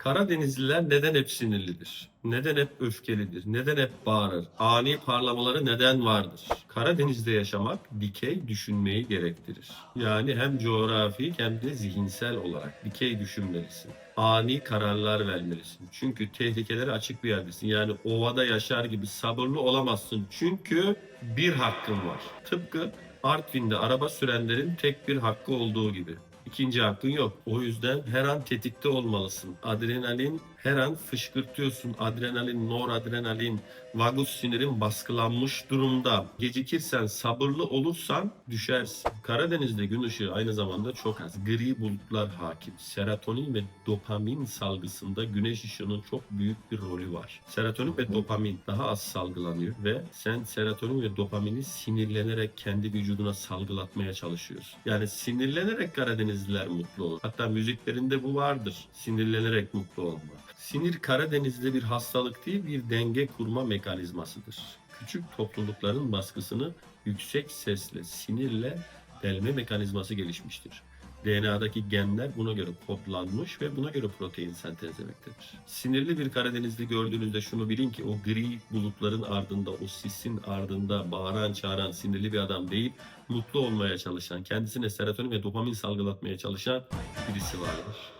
Karadenizliler neden hep sinirlidir? Neden hep öfkelidir? Neden hep bağırır? Ani parlamaları neden vardır? Karadeniz'de yaşamak dikey düşünmeyi gerektirir. Yani hem coğrafi hem de zihinsel olarak dikey düşünmelisin. Ani kararlar vermelisin. Çünkü tehlikelere açık bir yerdesin. Yani ovada yaşar gibi sabırlı olamazsın. Çünkü bir hakkın var. Tıpkı Artvin'de araba sürenlerin tek bir hakkı olduğu gibi. İkinci hakkın yok. O yüzden her an tetikte olmalısın. Adrenalin her an fışkırtıyorsun. Adrenalin, noradrenalin, vagus sinirin baskılanmış durumda. Gecikirsen, sabırlı olursan düşersin. Karadeniz'de gün ışığı aynı zamanda çok az. Gri bulutlar hakim. Serotonin ve dopamin salgısında güneş ışığının çok büyük bir rolü var. Serotonin ve dopamin daha az salgılanıyor ve sen serotonin ve dopamini sinirlenerek kendi vücuduna salgılatmaya çalışıyorsun. Yani sinirlenerek Karadenizliler mutlu olur. Hatta müziklerinde bu vardır. Sinirlenerek mutlu olma. Sinir Karadeniz'de bir hastalık değil bir denge kurma mekanizmasıdır. Küçük toplulukların baskısını yüksek sesle, sinirle delme mekanizması gelişmiştir. DNA'daki genler buna göre kodlanmış ve buna göre protein sentezlemektedir. Sinirli bir Karadenizli gördüğünüzde şunu bilin ki o gri bulutların ardında, o sisin ardında bağıran çağıran sinirli bir adam değil, mutlu olmaya çalışan, kendisine serotonin ve dopamin salgılatmaya çalışan birisi vardır.